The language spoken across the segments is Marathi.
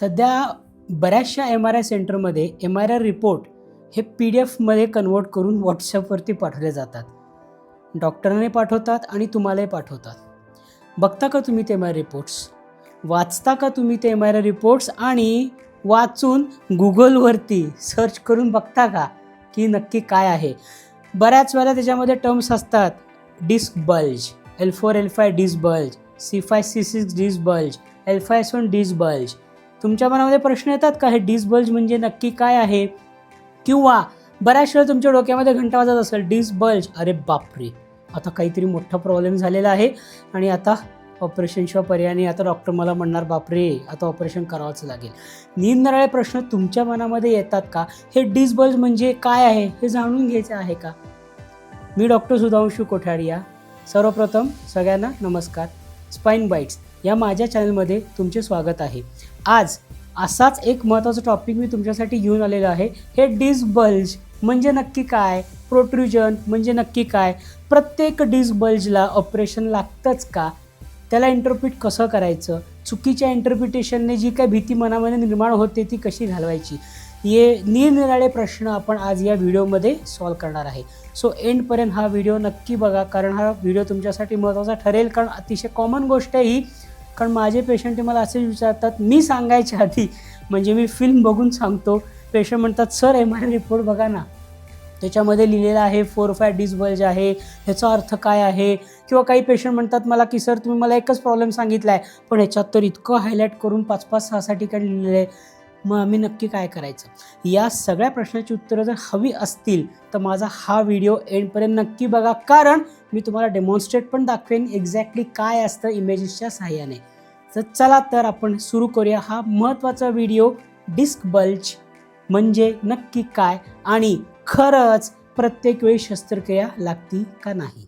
सध्या बऱ्याचशा एम आर आय सेंटरमध्ये एम आर आय रिपोर्ट हे पी डी एफमध्ये कन्वर्ट करून व्हॉट्सअपवरती पाठवले जातात. डॉक्टरांनाही पाठवतात आणि तुम्हालाही पाठवतात. बघता का तुम्ही ते एम आय रिपोर्ट्स वाचता का तुम्ही ते एम आय रिपोर्ट्स आणि वाचून गुगलवरती सर्च करून बघता का की नक्की काय आहे? बऱ्याच वेळा त्याच्यामध्ये टर्म्स असतात. Disc bulge L four L five disc bulge C five C six disc bulge L five one disc bulge तुमच्या मनामध्ये प्रश्न येतात का? हे डिसबल्ज म्हणजे नक्की काय आहे? किंवा बऱ्याच वेळा तुमच्या डोक्यामध्ये घंटा वाजत असेल डिसबल्ज अरे बापरे. आता काहीतरी मोठा प्रॉब्लेम झालेला आहे. आणि आता ऑपरेशनशिवाय पर्याय नाही. आता डॉक्टर मला म्हणणार बापरे आता ऑपरेशन करावंच लागेल. निरनिराळे प्रश्न तुमच्या मनामध्ये येतात का? हे डिस्बल्ज म्हणजे काय आहे? हे जाणून घ्यायचं आहे का? मी डॉक्टर सुधांशू कोठारिया. सर्वप्रथम सगळ्यांना नमस्कार. स्पाईन बाईट्स या माझ्या चॅनलमध्ये तुमचे स्वागत आहे. आज असाच एक महत्त्वाचा टॉपिक मी तुमच्यासाठी घेऊन आलेलो आहे. हे डिस्बल्ज म्हणजे नक्की काय? प्रोट्रुजन म्हणजे नक्की काय? प्रत्येक डिस्बल्जला ऑपरेशन लागतंच का? त्याला इंटरप्रिट कसं करायचं? चुकीच्या इंटरप्रिटेशनने जी काय भीती मनामध्ये निर्माण होते ती कशी घालवायची? हे निरनिराळे प्रश्न आपण आज या व्हिडिओमध्ये सॉल्व करणार आहे. सो एंडपर्यंत हा व्हिडिओ नक्की बघा कारण हा व्हिडिओ तुमच्यासाठी महत्त्वाचा ठरेल कारण अतिशय कॉमन गोष्ट आहे ही. कारण माझे पेशंट मला असे विचारतात मी सांगायच्या आधी म्हणजे मी फिल्म बघून सांगतो. पेशंट म्हणतात सर एम आर रिपोर्ट बघा ना. त्याच्यामध्ये लिहिलेलं आहे फोर फाय डिसबल्ज आहे. ह्याचा अर्थ काय आहे? किंवा काही पेशंट म्हणतात मला की सर तुम्ही मला एकच प्रॉब्लेम सांगितला आहे पण ह्याच्यात तर इतकं हायलाईट करून पाच पाच सहा सहा ठिकाणी लिहिलेलं आहे. मग आम्ही नक्की काय करायचं? या सगळ्या प्रश्नाची उत्तरं जर हवी असतील तर माझा हा व्हिडिओ एंडपर्यंत नक्की बघा. कारण मी तुम्हाला डेमॉन्स्ट्रेट पण दाखवेन एक्झॅक्टली काय असतं इमेजेसच्या सहाय्याने तर चला तर आपण सुरू करूया हा महत्त्वाचा व्हिडिओ डिस्क बल्ज म्हणजे नक्की काय आणि खरंच प्रत्येक वेळी शस्त्रक्रिया लागती का नाही?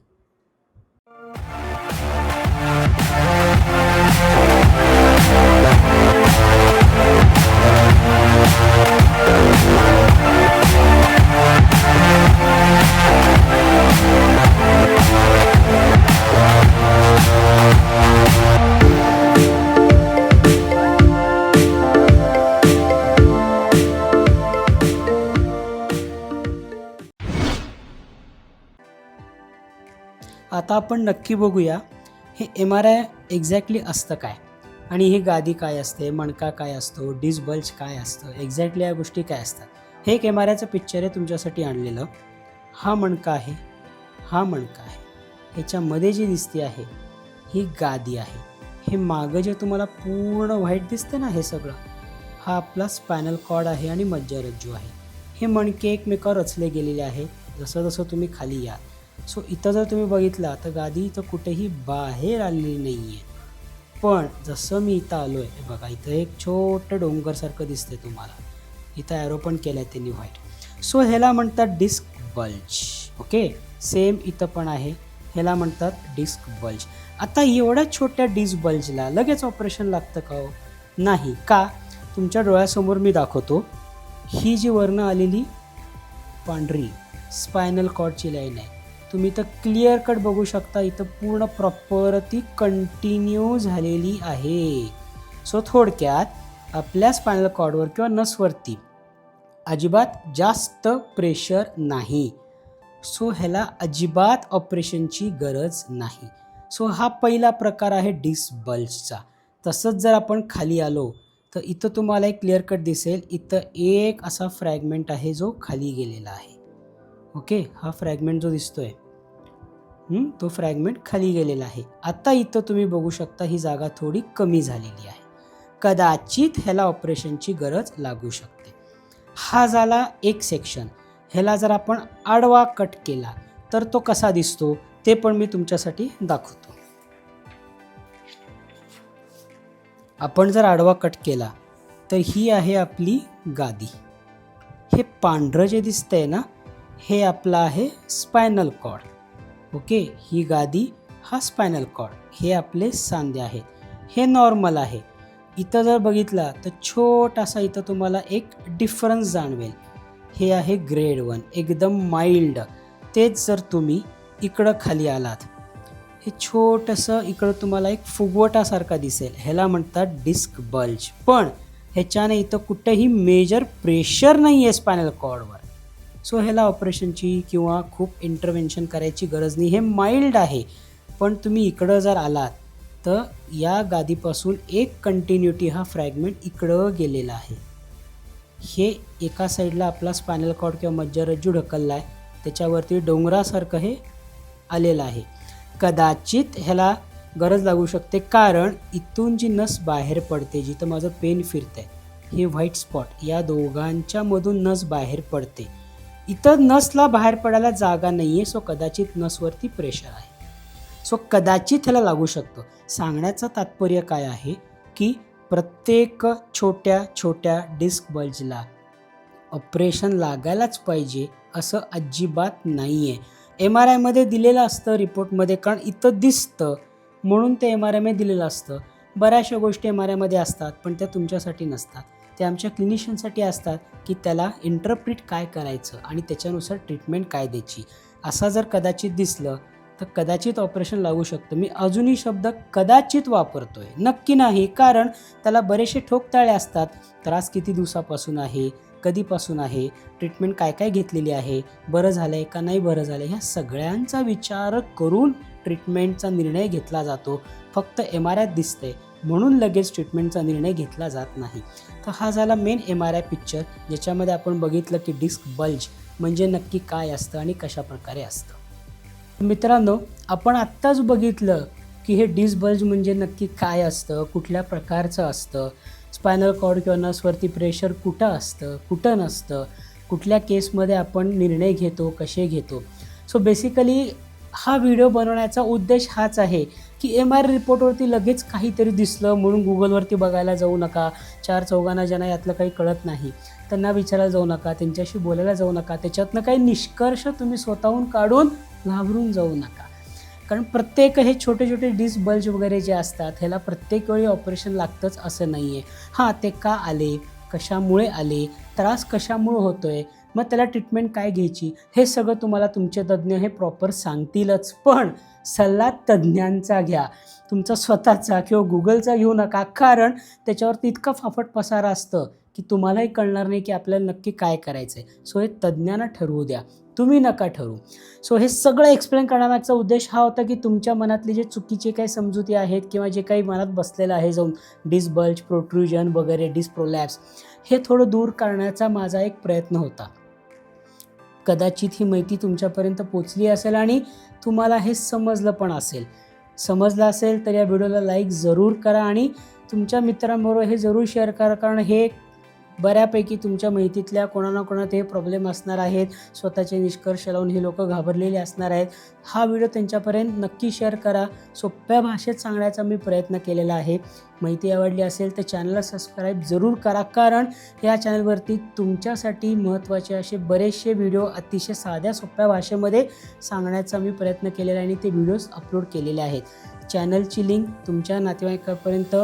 आता आपण नक्की बघूया हे एम आर आय एक्झॅक्टली असतं काय? आणि ही गादी काय असते मणका काय असतो डिस्बल्ज काय असतं एक्झॅक्टली या गोष्टी काय असतात? हे एक एम आर आयचं पिक्चर आहे तुमच्यासाठी आणलेलं. हा मणका आहे हा मणका आहे. ह्याच्यामध्ये जी दिसते आहे ही गादी आहे. हे मागं जे तुम्हाला पूर्ण व्हाईट दिसतं ना हे सगळं हा आपला स्पॅनल कॉर्ड आहे आणि मज्जारज्जू आहे. हे मणके एकमेकावर रचले गेलेले आहे. जसं जसं तुम्ही खाली याल सो इथं जर तुम्ही बघितला तर गादी इथं कुठेही बाहेर आलेली नाही आहे पण जसं मी इथं आलो आहे बघा इथं एक छोटं डोंगरसारखं दिसतंय तुम्हाला. इथं ॲरो पण केलं आहे त्यांनी व्हाईट सो ह्याला म्हणतात डिस्क बल्ज ओके सेम इथं पण आहे. ह्याला म्हणतात डिस्क बल्ज आता एवढ्या छोट्या डिस्क बल्जला लगेच ऑपरेशन लागतं का हो? नाही. का? तुमच्या डोळ्यासमोर मी दाखवतो. ही जी वर्ण आलेली पांढरी स्पायनल कॉर्डची लाईन आहे. तुम्ही तर क्लिअर कट बघू शकता इथं पूर्ण प्रॉपर ती कंटिन्यू झालेली आहे. सो थोडक्यात आपल्या स्पायनल कॉर्डवर किंवा नसवरती अजिबात जास्त प्रेशर नाही. सो ह्याला अजिबात ऑपरेशनची गरज नाही. सो हा पहिला प्रकार आहे डिसबल्जचा तसंच जर आपण खाली आलो तर इथं तुम्हाला एक क्लिअर कट दिसेल. इथं एक असा फ्रॅगमेंट आहे जो खाली गेलेला आहे. ओके? हा फ्रॅगमेंट जो दिसतो आहे तो फ्रॅगमेंट खाली गेलेला आहे. आत्ता इथं तुम्ही बघू शकता ही जागा थोडी कमी झालेली आहे. कदाचित ह्याला ऑपरेशनची गरज लागू शकते. हा झाला एक सेक्शन ह्याला जर आपण आडवा कट केला तर तो कसा दिसतो? ते पण मी तुमच्यासाठी दाखवतो. आपण जर आडवा कट केला तर ही आहे आपली गादी. हे पांढरं जे दिसतंय ना हे आपलं आहे स्पायनल कॉर्ड. ओके? ही गादी हा स्पायनल कॉर्ड. हे आपले सांधे आहेत. हे नॉर्मल आहे. इथं जर बघितला तर छोटासा इथं तुम्हाला एक डिफरन्स जाणवेल. हे आहे ग्रेड वन एकदम माइल्ड तेच जर तुम्ही इकडं खाली आलात हे छोटंसं इकडं तुम्हाला एक फुगवटासारखा दिसेल. ह्याला म्हणतात डिस्क बल्ज पण ह्याच्याने इथं कुठेही मेजर प्रेशर नाही आहे स्पायनल कॉर्डवर सो ह्याला ऑपरेशनची किंवा खूप इंटरव्हेन्शन करायची गरज नाही. हे माइल्ड आहे. पण तुम्ही इकडं जर आलात तर या गादीपासून एक कंटिन्युटी हा फ्रॅगमेंट इकडं गेलेला आहे. हे एका साईडला आपला स्पायनल कॉर्ड किंवा मज्जारज्जू ढकलला आहे त्याच्यावरती डोंगरासारखं हे आलेलं आहे. कदाचित ह्याला गरज लागू शकते कारण इथून जी नस बाहेर पडते जिथं माझं पेन फिरतं आहे हे व्हाईट स्पॉट या दोघांच्यामधून नस बाहेर पडते. इथं नसला बाहेर पडायला जागा नाही आहे सो कदाचित नसवरती प्रेशर आहे. सो कदाचित ह्याला लागू शकतो. सांगण्याचं तात्पर्य काय आहे की प्रत्येक छोट्या छोट्या डिस्क बल्जला ऑपरेशन लागायलाच पाहिजे असं अजिबात नाही आहे एम आर आयमध्ये दिलेलं असतं रिपोर्टमध्ये कारण इथं दिसतं. म्हणून ते एम आर आयमध्ये दिलेलं असतं. बऱ्याचशा गोष्टी एम आर आयमध्ये असतात पण त्या तुमच्यासाठी नसतात. ते आमच्या क्लिनिशियनसाठी असतात की त्याला इंटरप्रिट काय करायचं आणि त्याच्यानुसार ट्रीटमेंट काय द्यायची. असा जर कदाचित दिसलं तर कदाचित ऑपरेशन लागू शकतं. मी अजूनही शब्द कदाचित वापरतोय. नक्की नाही कारण त्याला बरेचसे ठोकताळे असतात. त्रास किती दिवसापासून आहे कधीपासून आहे ट्रीटमेंट काय काय घेतलेली आहे बरं झालं आहे का नाही बरं झालं ह्या सगळ्यांचा विचार करून ट्रीटमेंटचा निर्णय घेतला जातो. फक्त एम आर आयत दिसतंय म्हणून लगेच ट्रीटमेंटचा निर्णय घेतला जात नाही. तर हा झाला main M R I picture ज्याच्यामध्ये आपण बघितलं की डिस्क बल्ज म्हणजे नक्की काय असतं आणि कशा प्रकारे असतं. मित्रांनो आपण आत्ताच बघितलं की हे डिस्क बल्ज म्हणजे नक्की काय असतं कुठल्या प्रकारचं असतं स्पायनल कॉर्ड किंवा नसवरती प्रेशर कुठं असतं कुठं नसतं कुठल्या केसमध्ये आपण निर्णय घेतो कसे घेतो. सो बेसिकली हा व्हिडिओ बनवण्याचा उद्देश हाच आहे की एम आर रिपोर्टवरती लगेच काहीतरी दिसलं म्हणून गुगलवरती बघायला जाऊ नका. चार चौघांना ज्यांना यातलं काही कळत नाही त्यांना विचारायला जाऊ नका त्यांच्याशी बोलायला जाऊ नका त्याच्यातनं काही निष्कर्ष तुम्ही स्वतःहून काढून घाबरून जाऊ नका. कारण प्रत्येक हे छोटे छोटे डिस बल्ज वगैरे जे असतात ह्याला प्रत्येक वेळी ऑपरेशन लागतंच असं नाही आहे हां ते का आले? कशामुळे आले? त्रास कशामुळे होतो आहे मग त्याला ट्रीटमेंट काय घ्यायची? हे सगळं तुम्हाला तुमचे तज्ज्ञ हे प्रॉपर सांगतीलच. पण सल्ला तज्ज्ञांचा घ्या. तुमचा स्वतःचा किंवा गुगलचा घेऊ नका. कारण त्याच्यावरती इतकं फाफट पसारा असतं की तुम्हालाही कळणार नाही की आपल्याला नक्की काय करायचं आहे सो हे तज्ज्ञांना ठरवू द्या. तुम्ही नका ठरू सो हे सगळं एक्सप्लेन करण्यामागचा उद्देश हा होता की तुमच्या मनातली जे चुकीचे काही समजुती आहेत किंवा जे काही मनात बसलेलं आहे जाऊन डिसबल्ज प्रोट्रुजन वगैरे डिसप्रोलॅप्स हे थोडं दूर करण्याचा माझा एक प्रयत्न होता. कदाचित ही माहिती तुमच्यापर्यंत पोचली असेल आणि तुम्हाला हे समजलं पण असेल. समजलं असेल तर या व्हिडिओला लाईक जरूर करा आणि तुमच्या मित्रांबरोबर हे जरूर शेअर करा कारण हे बऱ्यापैकी तुमच्या माहितीतल्या कोणा ना कोणात हे प्रॉब्लेम असणार आहेत स्वतःचे निष्कर्ष लावून हे लोक घाबरलेले असणार आहेत. हा व्हिडिओ त्यांच्यापर्यंत नक्की शेअर करा. सोप्या भाषेत सांगण्याचा मी प्रयत्न केलेला आहे. माहिती आवडली असेल तर चॅनलला सबस्क्राईब जरूर करा. कारण या चॅनलवरती तुमच्यासाठी महत्त्वाचे असे बरेचसे व्हिडिओ अतिशय साध्या सोप्या भाषेमध्ये सांगण्याचा मी प्रयत्न केलेला आहे आणि ते व्हिडिओज अपलोड केलेले आहेत. चॅनलची लिंक तुमच्या नातेवाईकापर्यंत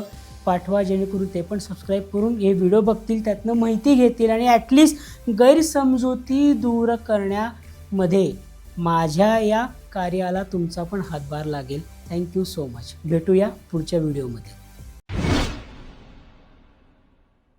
पाठवा जेणेकरून ते पण सबस्क्राईब करून हे व्हिडिओ बघतील त्यातनं माहिती घेतील आणि ॲटलिस्ट गैरसमजुती दूर करण्यामध्ये माझ्या या कार्याला तुमचा पण हातभार लागेल. थँक्यू सो मच भेटूया पुढच्या व्हिडिओमध्ये